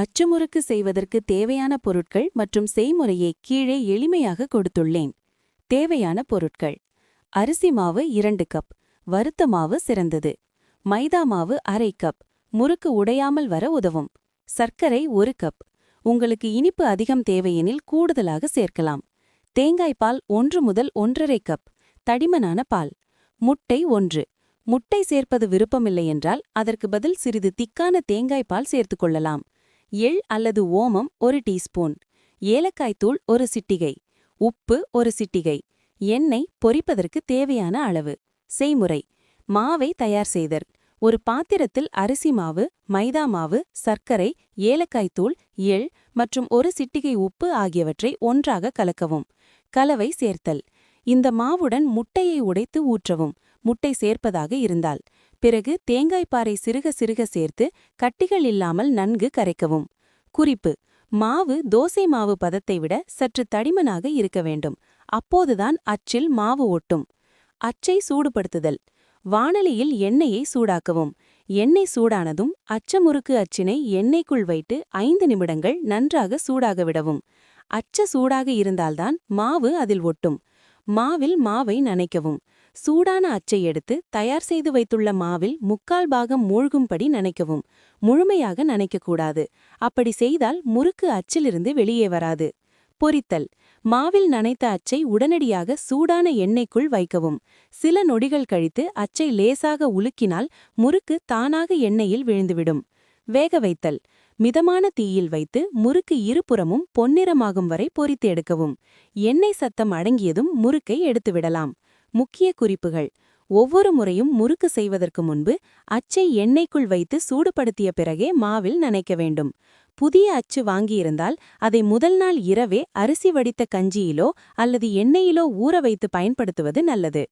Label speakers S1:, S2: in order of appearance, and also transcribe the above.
S1: அச்சுமுறுக்கு செய்வதற்கு தேவையான பொருட்கள் மற்றும் செய்முறையை கீழே எளிமையாக கொடுத்துள்ளேன். தேவையான பொருட்கள். அரிசி மாவு இரண்டு கப் வறுத்த மாவு சிறந்தது. மைதா மாவு அரை கப் முறுக்கு உடையாமல் வர உதவும். சர்க்கரை ஒரு கப் உங்களுக்கு இனிப்பு அதிகம் தேவையெனில் கூடுதலாக சேர்க்கலாம். தேங்காய் பால் ஒன்று முதல் ஒன்றரை கப் தடிமனான பால். முட்டை ஒன்று. முட்டை சேர்ப்பது விருப்பமில்லை என்றால் அதற்கு பதில் சிறிது திக்கான தேங்காய் பால் சேர்த்துக்கொள்ளலாம் எள் அல்லது ஓமம் ஒரு டீஸ்பூன். ஏலக்காய் தூள் ஒரு சிட்டிகை. உப்பு ஒரு சிட்டிகை. எண்ணெய் பொரிப்பதற்கு தேவையான அளவு. செய்முறை. மாவை தயார் செய்தல். ஒரு பாத்திரத்தில் அரிசி மாவு மைதா மாவு சர்க்கரை ஏலக்காய் தூள் எள் மற்றும் ஒரு சிட்டிகை உப்பு ஆகியவற்றை ஒன்றாக கலக்கவும். கலவை சேர்த்தல். இந்த மாவுடன் முட்டையை உடைத்து ஊற்றவும். முட்டை சேர்ப்பதாக இருந்தால். பிறகு தேங்காய்ப்பாறை சிறுக சிறுக சேர்த்து கட்டிகள் இல்லாமல் நன்கு கரைக்கவும். குறிப்பு மாவு தோசை மாவு பதத்தை விட சற்று தடிமனாக இருக்க வேண்டும். அப்போதுதான் அச்சில் மாவு ஒட்டும். அச்சை சூடுபடுத்துதல். வானலியில் எண்ணெயை சூடாக்கவும். எண்ணெய் சூடானதும் அச்சமுறுக்கு அச்சினை எண்ணெய்க்குள் வைத்து ஐந்து நிமிடங்கள் நன்றாக சூடாக விடவும். அச்ச சூடாக இருந்தால்தான் மாவு அதில் ஒட்டும். மாவில் மாவை நனைக்கவும். சூடான அச்சை எடுத்து தயார் செய்து வைத்துள்ள மாவில் முக்கால் பாகம் மூழ்கும்படி நனைக்கவும். முழுமையாக நனைக்கக்கூடாது. அப்படி செய்தால் முறுக்கு அச்சிலிருந்து வெளியே வராது. பொரித்தல். மாவில் நனைத்த அச்சை உடனடியாக சூடான எண்ணெய்க்குள் வைக்கவும். சில நொடிகள் கழித்து அச்சை லேசாக உலுக்கினால் முறுக்கு தானாக எண்ணெயில் விழுந்துவிடும். வேக வைத்தல். மிதமான தீயில் வைத்து முறுக்கு இருபுறமும் பொன்னிறமாகும் வரை பொரித்து எடுக்கவும். எண்ணெய் சத்தம் அடங்கியதும் முறுக்கை எடுத்துவிடலாம். முக்கிய குறிப்புகள். ஒவ்வொரு முறையும் முறுக்கு செய்வதற்கு முன்பு அச்சை எண்ணெய்க்குள் வைத்து சூடுபடுத்திய பிறகே மாவில் நனைக்க வேண்டும். புதிய அச்சு வாங்கியிருந்தால் அதை முதல் நாள் இரவே அரிசி வடித்த கஞ்சியிலோ அல்லது எண்ணெயிலோ ஊற வைத்து பயன்படுத்துவது நல்லது.